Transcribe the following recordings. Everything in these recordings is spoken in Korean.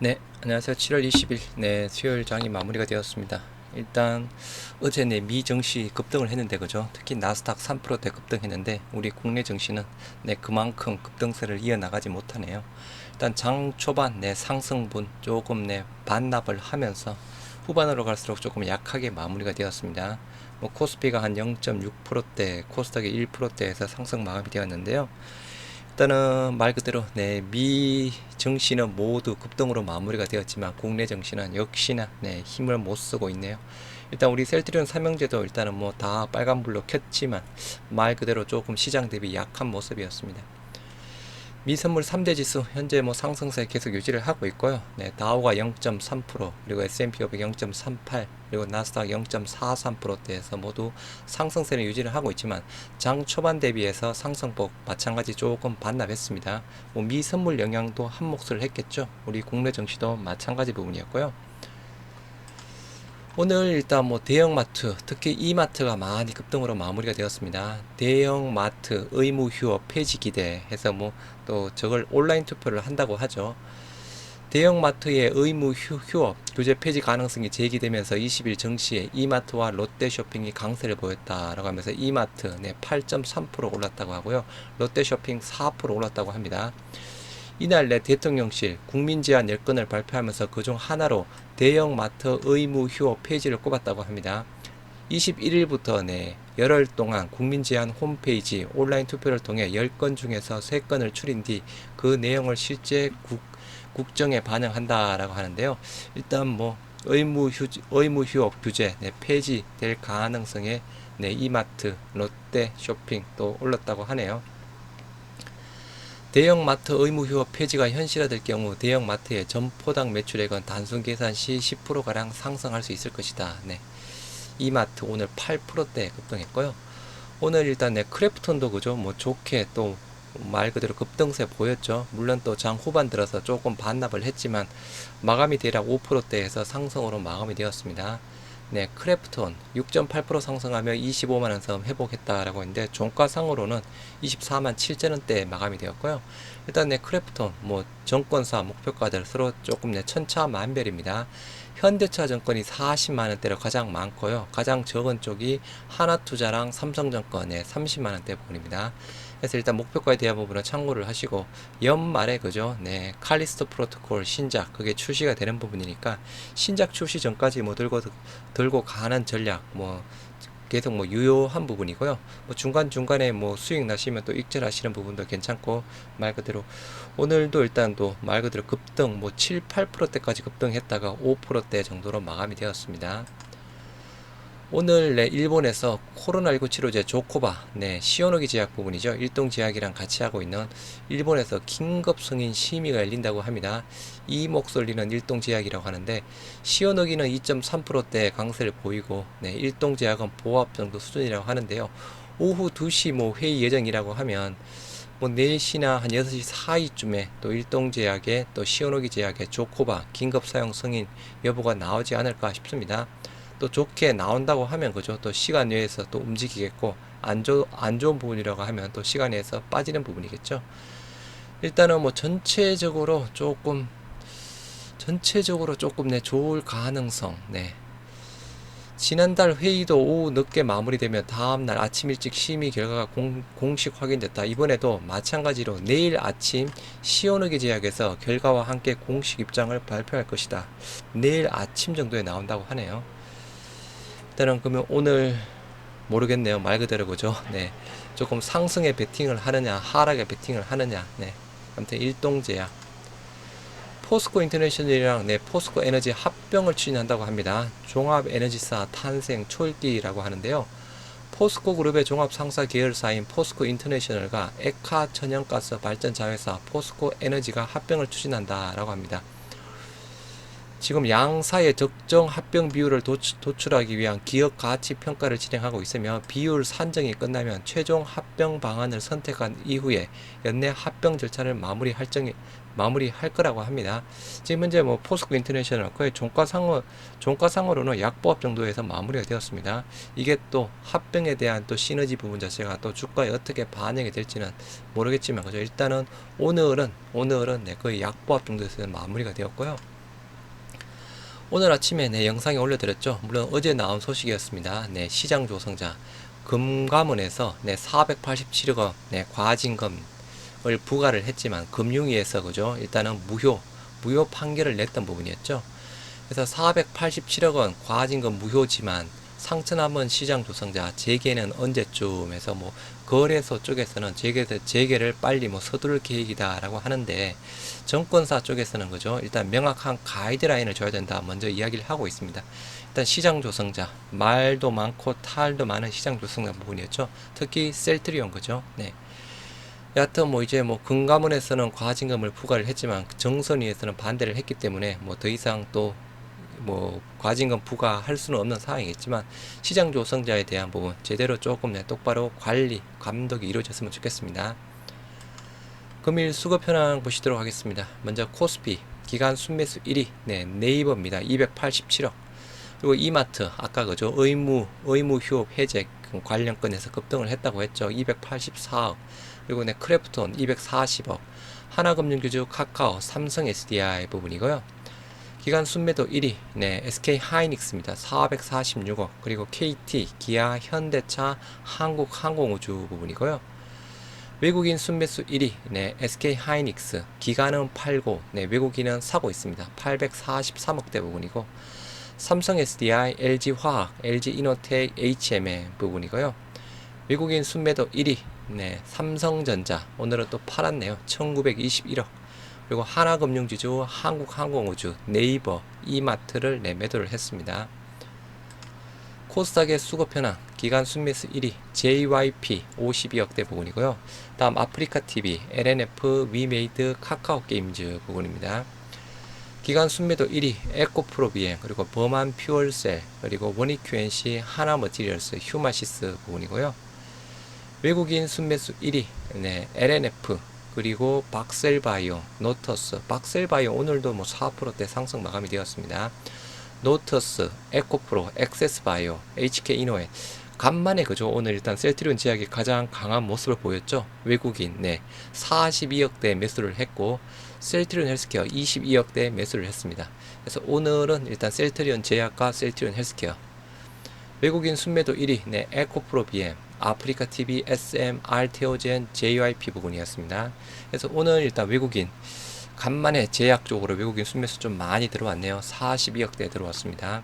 네, 안녕하세요. 7월 20일, 네, 수요일 장이 마무리가 되었습니다. 일단 어제 네, 미 증시 급등을 했는데 그죠? 특히 나스닥 3%대 급등했는데 우리 국내 증시는 네, 그만큼 급등세를 이어나가지 못하네요. 일단 장 초반 네, 상승분 조금 네, 반납을 하면서 후반으로 갈수록 조금 약하게 마무리가 되었습니다. 뭐 코스피가 한 0.6%대, 코스닥이 1%대에서 상승 마감이 되었는데요. 일단은 말 그대로 네, 미 증시는 모두 급등으로 마무리가 되었지만 국내 증시는 역시나 네, 힘을 못 쓰고 있네요. 일단 우리 셀트리온 삼형제도 일단은 뭐 다 빨간불로 켰지만 말 그대로 조금 시장 대비 약한 모습이었습니다. 미 선물 3대 지수 현재 뭐 상승세 계속 유지를 하고 있고요. 네, 다우가 0.3% 그리고 S&P 500 0.38 그리고 나스닥 0.43%대에서 모두 상승세를 유지를 하고 있지만 장 초반 대비해서 상승폭 마찬가지 조금 반납했습니다. 뭐 미 선물 영향도 한 몫을 했겠죠. 우리 국내 증시도 마찬가지 부분이었고요. 오늘 일단 뭐 대형마트, 특히 이마트가 많이 급등으로 마무리가 되었습니다. 대형마트 의무 휴업 폐지 기대해서 뭐 또 저걸 온라인 투표를 한다고 하죠. 대형마트의 의무 휴, 휴업 규제 폐지 가능성이 제기되면서 20일 정시에 이마트와 롯데쇼핑이 강세를 보였다라고 하면서 이마트 네, 8.3% 올랐다고 하고요. 롯데쇼핑 4% 올랐다고 합니다. 이날 내 대통령실 국민 제한 열건을 발표하면서 그중 하나로 대형마트 의무 휴업 폐지를 꼽았다고 합니다. 21일부터 네, 열흘 동안 국민 제한 홈페이지 온라인 투표를 통해 10건 중에서 3건을 추린 뒤 그 내용을 실제 국, 국정에 반영한다라고 하는데요. 일단 뭐 의무 휴 의무 휴업 규제 네, 폐지될 가능성에 네, 이마트, 롯데 쇼핑 또 올랐다고 하네요. 대형마트 의무 휴업 폐지가 현실화될 경우 대형마트의 점포당 매출액은 단순 계산 시 10%가량 상승할 수 있을 것이다. 네. 이마트 오늘 8%대 급등했고요. 오늘 일단 네, 크래프톤도 그죠. 뭐 좋게 또 말 그대로 급등세 보였죠. 물론 또 장 후반 들어서 조금 반납을 했지만 마감이 대략 5%대에서 상승으로 마감이 되었습니다. 네, 크래프톤 6.8% 상승하며 25만 원 선 회복했다라고 했는데 종가상으로는 24만 7천 원대에 마감이 되었고요. 일단 네, 크래프톤 뭐 정권사 목표가들 서로 조금 네, 천차만별입니다. 현대차 정권이 40만 원대로 가장 많고요. 가장 적은 쪽이 하나투자랑 삼성정권의 30만 원대 부분입니다. 그래서 일단 목표가에 대한 부분은 참고를 하시고 연말에 그죠 네 칼리스토 프로토콜 신작 그게 출시가 되는 부분이니까 신작 출시 전까지 뭐 들고 들고 가는 전략 뭐 계속 뭐 유효한 부분이고요. 뭐 중간 중간에 뭐 수익 나시면 또 익절하시는 부분도 괜찮고 말 그대로 오늘도 일단 또 말 그대로 급등 뭐 7, 8%대까지 급등했다가 5%대 정도로 마감이 되었습니다. 오늘 네, 일본에서 코로나19 치료제 조코바, 네, 시오노기 제약 부분이죠. 일동 제약이랑 같이 하고 있는 일본에서 긴급 승인 심의가 열린다고 합니다. 이 목소리는 일동 제약이라고 하는데 시오노기는 2.3%대 강세를 보이고 네, 일동 제약은 보합 정도 수준이라고 하는데요. 오후 2시 뭐 회의 예정이라고 하면 뭐 4시나 한 6시 사이쯤에 또 일동제약에 또 시오노기 제약의 조코바 긴급 사용 승인 여부가 나오지 않을까 싶습니다. 또 좋게 나온다고 하면 그죠 또 시간 내에서 또 움직이겠고 안, 좋, 안 좋은 부분이라고 하면 또 시간 내에서 빠지는 부분이겠죠 일단은 뭐 전체적으로 조금 전체적으로 조금 네 좋을 가능성 네 지난달 회의도 오후 늦게 마무리되며 다음날 아침 일찍 심의 결과가 공, 공식 확인됐다. 이번에도 마찬가지로 내일 아침 시오너기 제약에서 결과와 함께 공식 입장을 발표할 것이다. 내일 아침 정도에 나온다고 하네요. 일단은 그러면 오늘 모르겠네요. 말 그대로 그죠? 네. 조금 상승에 베팅을 하느냐, 하락에 베팅을 하느냐. 네. 아무튼 일동제약. 포스코 인터내셔널이랑 네, 포스코 에너지 합병을 추진한다고 합니다. 종합 에너지사 탄생 초읽기라고 하는데요. 포스코 그룹의 종합 상사 계열사인 포스코 인터내셔널과 에카 천연가스 발전 자회사 포스코 에너지가 합병을 추진한다라고 합니다. 지금 양사의 적정 합병 비율을 도출, 도출 하기 위한 기업 가치 평가를 진행하고 있으며 비율 산정이 끝나면 최종 합병 방안을 선택한 이후에 연내 합병 절차를 마무리할 정이 마무리할 거라고 합니다. 지금 현재 뭐 포스코 인터내셔널 거의 종가상으로 종가상으로는 약보합 정도에서 마무리가 되었습니다. 이게 또 합병에 대한 또 시너지 부분 자체가 또 주가에 어떻게 반영이 될지는 모르겠지만 그죠. 일단은 오늘은 오늘은 네, 거의 약보합 정도에서 마무리가 되었고요. 오늘 아침에 네, 영상에 올려드렸죠. 물론 어제 나온 소식이었습니다. 네, 시장 조성자 금감원에서 네, 487억 원 네, 과징금을 부과를 했지만 금융위에서 그죠. 일단은 무효 무효 판결을 냈던 부분이었죠. 그래서 487억 원 과징금 무효지만 상천함은 시장 조성자 재개는 언제쯤 해서 뭐 거래소 쪽에서는 재개 재개를 빨리 뭐 서두를 계획이다라고 하는데 정권사 쪽에서는 그죠 일단 명확한 가이드라인을 줘야 된다 먼저 이야기를 하고 있습니다. 일단 시장 조성자 말도 많고 탈도 많은 시장 조성자 부분이었죠. 특히 셀트리온 그죠. 네. 여하튼 뭐 이제 뭐 금감원에서는 과징금을 부과를 했지만 정선위에서는 반대를 했기 때문에 뭐 더 이상 또 뭐 과징금 부과할 수는 없는 상황이겠지만 시장 조성자에 대한 부분 제대로 조금 네, 똑바로 관리 감독이 이루어졌으면 좋겠습니다. 금일 수급 현황 보시도록 하겠습니다. 먼저 코스피 기간 순매수 1위 네 네이버입니다. 287억 그리고 이마트 아까 그죠 의무 의무 휴업 해제 관련 건에서 급등을 했다고 했죠. 284억 그리고 네 크래프톤 240억 하나금융규주 카카오 삼성 SDI 부분이고요. 기간 순매도 1위 네 SK 하이닉스입니다. 446억 그리고 KT 기아 현대차 한국항공우주 부분이고요. 외국인 순매수 1위 네 SK 하이닉스 기간은 팔고 네 외국인은 사고 있습니다. 843억대 부분이고 삼성 SDI, LG 화학, LG 이노텍, HM의 부분이고요. 외국인 순매도 1위 네 삼성전자 오늘은 또 팔았네요. 1921억 그리고 하나금융지주, 한국항공우주, 네이버, 이마트를 내 매도를 했습니다. 코스닥의 수급 현황, 기간 순매수 1위, JYP 52억대 부분이고요. 다음 아프리카TV, LNF, 위메이드, 카카오 게임즈 부분입니다. 기간 순매도 1위, 에코프로 비행, 그리고 범한 퓨얼셀, 그리고 원익QNC, 하나 머티리얼스, 휴마시스 부분이고요. 외국인 순매수 1위, 네, LNF, 그리고 박셀바이오, 노터스, 박셀바이오 오늘도 뭐 4%대 상승 마감이 되었습니다. 노터스, 에코프로, 엑세스바이오, HK이노에. 간만에 그죠? 오늘 일단 셀트리온 제약이 가장 강한 모습을 보였죠? 외국인 네. 42억대 매수를 했고 셀트리온 헬스케어 22억대 매수를 했습니다. 그래서 오늘은 일단 셀트리온 제약과 셀트리온 헬스케어. 외국인 순매도 1위 네. 에코프로 BM 아프리카 TV, SM, 알테오젠, JYP 부분이었습니다. 그래서 오늘 일단 외국인 간만에 제약 쪽으로 외국인 순매수 좀 많이 들어왔네요. 42억대 들어왔습니다.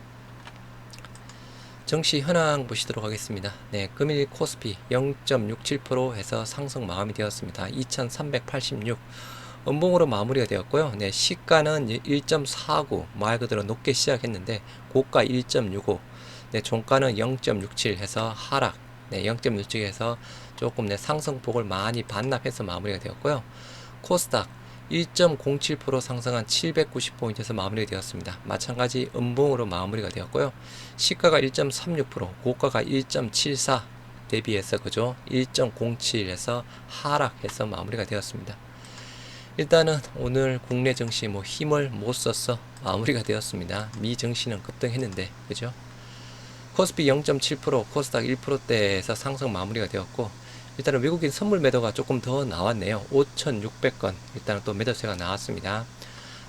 정시 현황 보시도록 하겠습니다. 네, 금일 코스피 0.67% 해서 상승 마감이 되었습니다. 2386 음봉으로 마무리가 되었고요. 네, 시가는 1.49 말 그대로 높게 시작했는데 고가 1.65 네, 종가는 0.67 해서 하락 네, 0.67에서 조금 내 상승폭을 많이 반납해서 마무리가 되었고요. 코스닥 1.07% 상승한 790포인트에서 마무리가 되었습니다. 마찬가지 음봉으로 마무리가 되었고요. 시가가 1.36%, 고가가 1.74 대비해서 그죠? 1.07에서 하락해서 마무리가 되었습니다. 일단은 오늘 국내 증시 뭐 힘을 못 써서 마무리가 되었습니다. 미 증시는 급등했는데 그죠? 코스피 0.7%, 코스닥 1%대에서 상승 마무리가 되었고 일단은 외국인 선물 매도가 조금 더 나왔네요. 5,600건 일단은 또 매도세가 나왔습니다.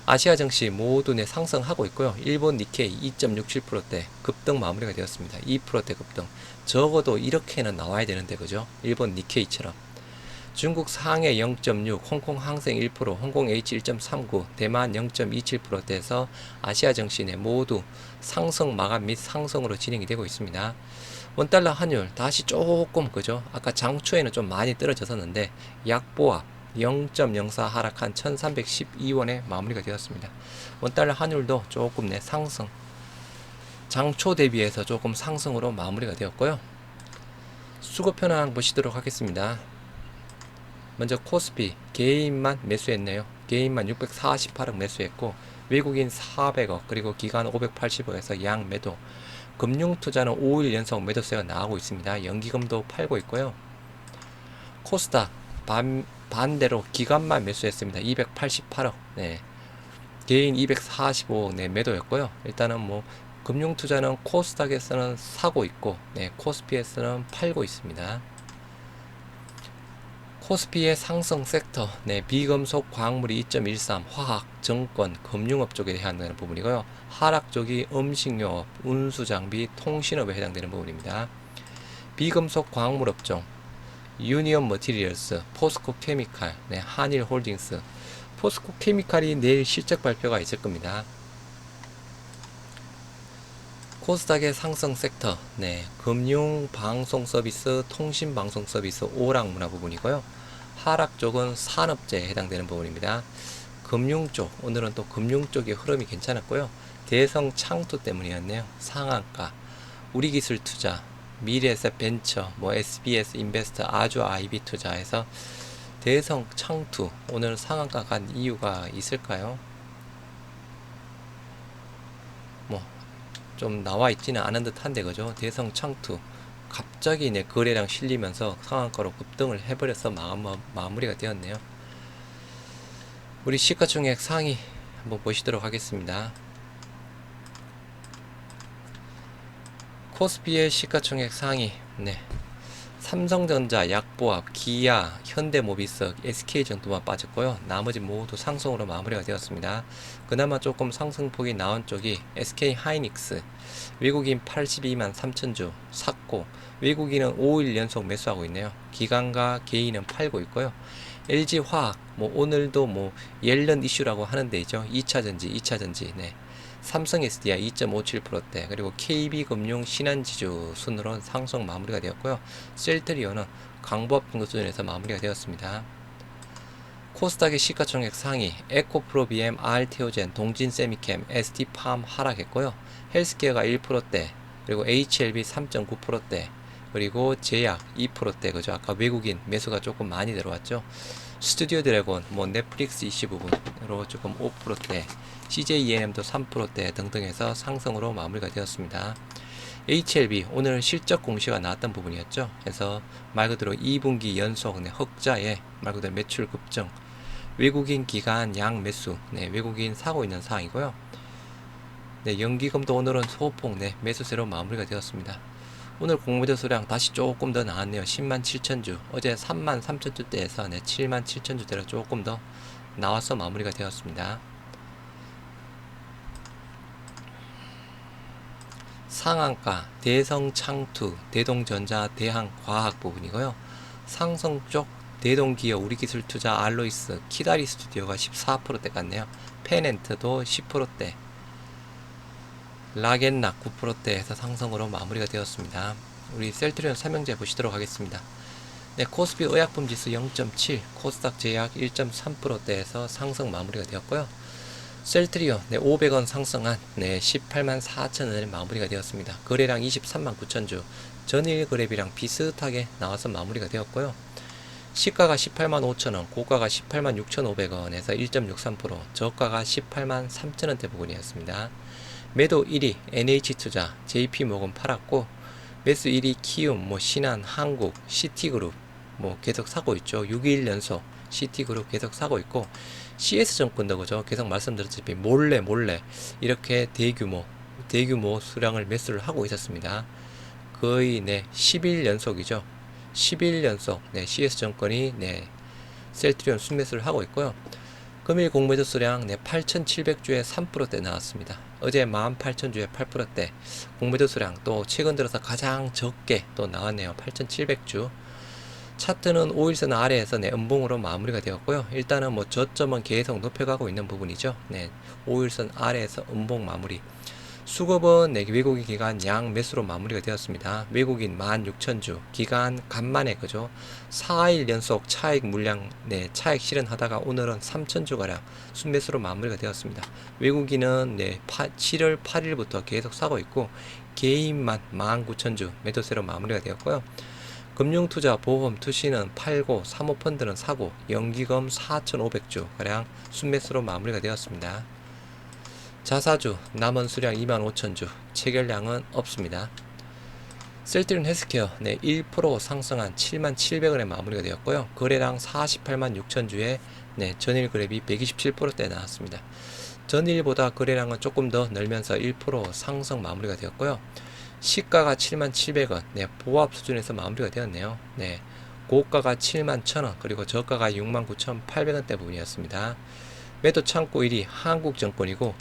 아시아 증시 모두 내 상승하고 있고요. 일본 니케이 2.67%대 급등 마무리가 되었습니다. 2%대 급등. 적어도 이렇게는 나와야 되는데 그죠? 일본 니케이처럼. 중국 상해 0.6, 홍콩 항생 1%, 홍콩 H 1.39, 대만 0.27%대에서 아시아 증시내 모두 상승 마감 및 상승으로 진행이 되고 있습니다. 원달러 환율 다시 조금 그죠? 아까 장초에는 좀 많이 떨어졌었는데 약보합 0.04 하락한 1312원에 마무리가 되었습니다. 원달러 환율도 조금 내 상승 장초 대비해서 조금 상승으로 마무리가 되었고요. 수급 현황 보시도록 하겠습니다. 먼저 코스피 개인만 매수했네요. 개인만 648억 매수했고 외국인 400억 그리고 기관 580억에서 양 매도 금융 투자는 5일 연속 매도세가 나오고 있습니다. 연기금도 팔고 있고요. 코스닥 반, 반대로 기관만 매수했습니다. 288억. 네. 개인 245억 네, 매도였고요. 일단은 뭐 금융 투자는 코스닥에서는 사고 있고 네, 코스피에서는 팔고 있습니다. 코스피의 상승 섹터, 네, 비금속, 광물이 2.13, 화학, 정권, 금융업 쪽에 해당되는 부분이고요. 하락 쪽이 음식료업, 운수장비, 통신업에 해당되는 부분입니다. 비금속 광물 업 종, 유니온 머티리얼스, 포스코 케미칼, 네, 한일 홀딩스, 포스코 케미칼이 내일 실적 발표가 있을 겁니다. 코스닥의 상승 섹터, 네, 금융, 방송 서비스, 통신 방송 서비스, 오락 문화 부분이고요. 하락 쪽은 산업재에 해당되는 부분입니다. 금융 쪽, 오늘은 또 금융 쪽의 흐름이 괜찮았고요. 대성 창투 때문이었네요. 상한가, 우리기술 투자, 미래에셋 벤처, 뭐 SBS 인베스트, 아주 아이비 투자에서 대성 창투 오늘 상한가 간 이유가 있을까요? 뭐 좀 나와 있지는 않은 듯한데 그죠? 대성 창투 갑자기 내 거래량 실리면서 상한가로 급등을 해버려서 마, 마, 마무리가 되었네요. 우리 시가총액 상위 한번 보시도록 하겠습니다. 코스피의 시가총액 상위 네. 삼성전자, 약보합, 기아, 현대모비스, SK전투만 빠졌고요. 나머지 모두 상승으로 마무리가 되었습니다. 그나마 조금 상승폭이 나온 쪽이 SK 하이닉스, 외국인 82만 3천주 샀고 외국인은 5일 연속 매수하고 있네요. 기관과 개인은 팔고 있고요. LG 화학, 뭐 오늘도 뭐 옐런 이슈라고 하는데죠. 2차 전지, 2차 전지, 네. 삼성 SDI 2.57%대 그리고 KB금융 신한지주 순으로 상승 마무리가 되었고요. 셀트리온은 강보합 정도 수준에서 마무리가 되었습니다. 코스닥의 시가총액 상위 에코프로비엠, 알테오젠, 동진세미캠, ST팜 하락했고요. 헬스케어가 1%대 그리고 HLB 3.9%대 그리고 제약 2%대 그죠 아까 외국인 매수가 조금 많이 들어왔죠 스튜디오 드래곤 뭐 넷플릭스 이슈 부분으로 조금 5%대 CJENM도 3%대 등등 해서 상승으로 마무리가 되었습니다. HLB 오늘 실적 공시가 나왔던 부분이었죠. 그래서 말 그대로 2분기 연속 네, 흑자에 말 그대로 매출 급증, 외국인 기간 양 매수, 네, 외국인 사고 있는 상황이고요. 네, 연기금도 오늘은 소폭 네, 매수세로 마무리가 되었습니다. 오늘 공매도 수량 다시 조금 더 나왔네요. 10만 7천 주. 어제 3만 3천 주대에서 네, 7만 7천 주대로 조금 더 나와서 마무리가 되었습니다. 상한가 대성창투 대동전자 대항과학 부분이고요. 상승 쪽 대동기어 우리기술투자 알로이스 키다리 스튜디오가 14%대 같네요. 페넨트도 10%대 라겐락 9%대에서 상승으로 마무리가 되었습니다. 우리 셀트리온 삼형제 보시도록 하겠습니다. 네, 코스피 의약품 지수 0.7, 코스닥 제약 1.3%대에서 상승 마무리가 되었고요. 셀트리온 네, 500원 상승한 네, 18만 4천원에 마무리가 되었습니다. 거래량 23만 9천주, 전일 거래비랑 비슷하게 나와서 마무리가 되었고요. 시가가 18만 5천원, 고가가 18만 6,500원에서 1.63%, 저가가 18만 3천원대 부분이었습니다. 매도 1위 NH투자, JP모건 팔았고 매수 1위 키움, 뭐 신한, 한국, 시티그룹 뭐 계속 사고 있죠. 6일 연속 시티그룹 계속 사고 있고 CS증권도 그죠. 계속 말씀드렸다시피 몰래 몰래 이렇게 대규모 대규모 수량을 매수를 하고 있었습니다. 거의 네 10일 연속이죠. 10일 연속 네 CS증권이 네 셀트리온 순매수를 하고 있고요. 금일 공매도 수량 네 8,700주에 3%대 나왔습니다. 어제 18,000주에 8%대 공매도 수량 또 최근 들어서 가장 적게 또 나왔네요. 8,700주. 차트는 5일선 아래에서 네, 음봉으로 마무리가 되었고요. 일단은 뭐 저점은 계속 높여가고 있는 부분이죠. 네, 5일선 아래에서 음봉 마무리. 수급은 네, 외국인 기간 양 매수로 마무리가 되었습니다. 외국인 16,000주, 기간 간만에 그죠? 4일 연속 차익 물량, 네, 차익 실현하다가 오늘은 3,000주 가량 순매수로 마무리가 되었습니다. 외국인은 네, 7월 8일부터 계속 사고 있고 개인만 19,000주 매도세로 마무리가 되었고요. 금융투자 보험 투시는 팔고 사모펀드는 사고 연기금 4,500주 가량 순매수로 마무리가 되었습니다. 자사주 남은 수량 25,000주 체결량은 없습니다. 셀트린 헬스케어 네, 1% 상승한 77,700원에 마무리가 되었고요. 거래량 48만 6천주에 네, 전일 거래비 127%대 나왔습니다. 전일보다 거래량은 조금 더 늘면서 1% 상승 마무리가 되었고요. 시가가 77,700원, 네, 보합 수준에서 마무리가 되었네요. 네, 고가가 71,000원, 그리고 저가가 69,800원대 부분이었습니다. 매도 창고 1위 한국증권이고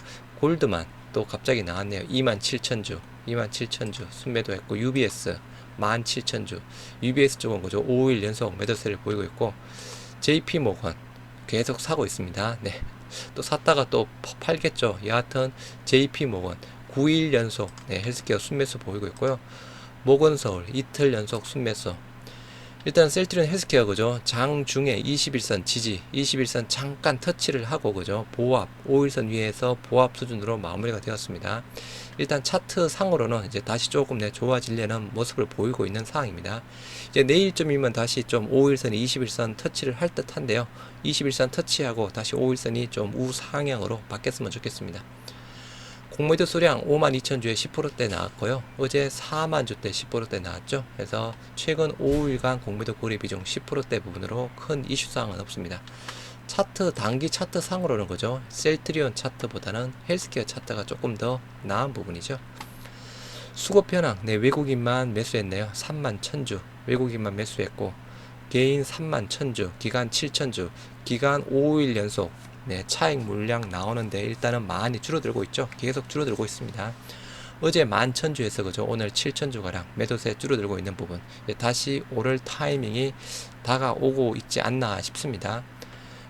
골드만 또 갑자기 나왔네요. 27,000주, 27,000주 순매도 했고 UBS 17,000주, UBS 쪽은 그죠 5일 연속 매도세를 보이고 있고 JP 모건 계속 사고 있습니다. 네. 또 샀다가 또 파- 팔겠죠. 여하튼 JP 모건 9일 연속 네, 헬스케어 순매수 보이고 있고요. 모건서울 이틀 연속 순매수. 일단 셀트리온 헬스케어 그죠. 장중에 21선 지지, 21선 잠깐 터치를 하고 그죠. 보합 5일선 위에서 보합 수준으로 마무리가 되었습니다. 일단 차트 상으로는 이제 다시 조금 내 좋아지려는 모습을 보이고 있는 상황입니다. 이제 내일쯤이면 다시 좀 5일선이 21선 터치를 할 듯한데요. 21선 터치하고 다시 5일선이 좀 우상향으로 바뀌었으면 좋겠습니다. 공매도 수량 5만 2천 주에 10%대 나왔고요. 어제 4만 주대 10%대 나왔죠. 그래서 최근 5일간 공매도 거래 비중 10%대 부분으로 큰 이슈 사항은 없습니다. 차트 단기 차트 상으로는 그죠. 셀트리온 차트보다는 헬스케어 차트가 조금 더 나은 부분이죠. 수급 현황 네 외국인만 매수했네요. 3만 1000주 외국인만 매수했고 개인 3만 1000주 기간 7000주 기간 5일 연속 네, 차익 물량 나오는데 일단은 많이 줄어들고 있죠. 계속 줄어들고 있습니다. 어제 11,000주에서 그죠. 오늘 7,000주 가량 매도세 줄어들고 있는 부분. 다시 오를 타이밍이 다가오고 있지 않나 싶습니다.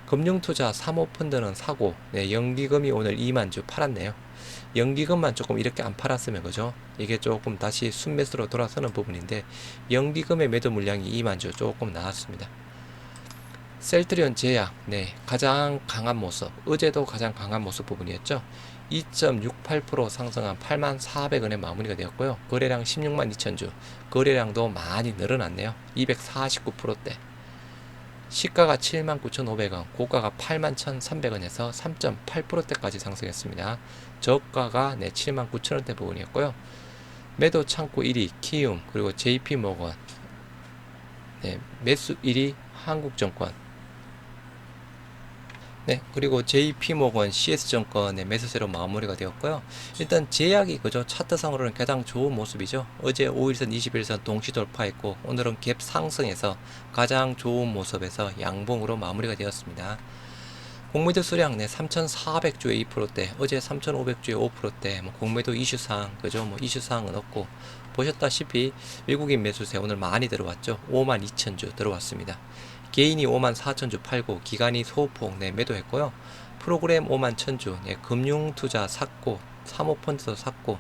금융투자 사모펀드는 사고, 네, 연기금이 오늘 2만 주 팔았네요. 연기금만 조금 이렇게 안 팔았으면 그죠? 이게 조금 다시 순매수로 돌아서는 부분인데 연기금의 매도 물량이 2만 주 조금 나왔습니다. 셀트리온 제약, 네, 가장 강한 모습, 어제도 가장 강한 모습 부분이었죠. 2.68% 상승한 8만 400원에 마무리가 되었고요. 거래량 16만 2천주, 거래량도 많이 늘어났네요. 249%대. 시가가 7만 9,500원, 고가가 8만 1,300원에서 3.8%대까지 상승했습니다. 저가가 네, 7만 9천원대 부분이었고요. 매도 창고 1위 키움, 그리고 JP 모건, 네, 매수 1위 한국증권, 네, 그리고 JP모건 CS증권의 매수세로 마무리가 되었고요. 일단 제약이 그죠 차트상으로는 가장 좋은 모습이죠. 어제 5일선, 21선 동시 돌파했고 오늘은 갭 상승해서 가장 좋은 모습에서 양봉으로 마무리가 되었습니다. 공매도 수량 네 3,400주에 2%대, 어제 3,500주에 5%대, 뭐 공매도 이슈사항 그죠? 뭐 이슈사항은 없고 보셨다시피 외국인 매수세 오늘 많이 들어왔죠. 5만 2천 주 들어왔습니다. 개인이 5만 4천 주 팔고 기관이 소폭 네, 매도했고요. 프로그램 5만 1천 주, 네, 금융투자 샀고 사모펀드도 샀고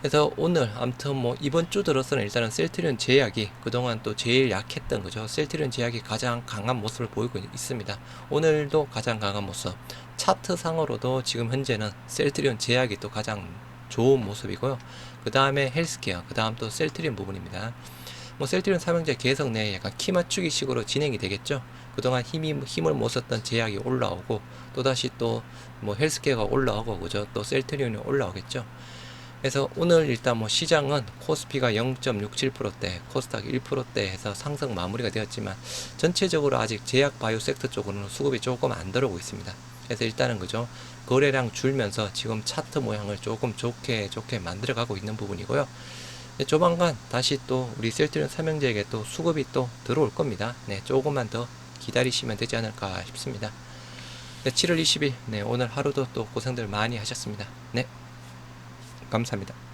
그래서 오늘 아무튼 뭐 이번 주 들어서는 일단은 셀트리온 제약이 그동안 또 제일 약했던 거죠. 셀트리온 제약이 가장 강한 모습을 보이고 있습니다. 오늘도 가장 강한 모습. 차트 상으로도 지금 현재는 셀트리온 제약이 또 가장 좋은 모습이고요. 그 다음에 헬스케어, 그 다음 또 셀트리온 부분입니다. 뭐 셀트리온 삼형제 계속 내 약간 키 맞추기 식으로 진행이 되겠죠. 그동안 힘이 힘을 못 썼던 제약이 올라오고 또 다시 또 뭐 헬스케어가 올라오고 그죠. 또 셀트리온이 올라오겠죠. 그래서 오늘 일단 뭐 시장은 코스피가 0.67%대, 코스닥 1%대 해서 상승 마무리가 되었지만 전체적으로 아직 제약 바이오 섹터 쪽으로는 수급이 조금 안 들어오고 있습니다. 그래서 일단은 그죠. 거래량 줄면서 지금 차트 모양을 조금 좋게 좋게 만들어가고 있는 부분이고요. 네, 조만간 다시 또 우리 셀트리온 삼형제에게 또 수급이 또 들어올 겁니다. 네, 조금만 더 기다리시면 되지 않을까 싶습니다. 네, 7월 20일, 네, 오늘 하루도 또 고생들 많이 하셨습니다. 네, 감사합니다.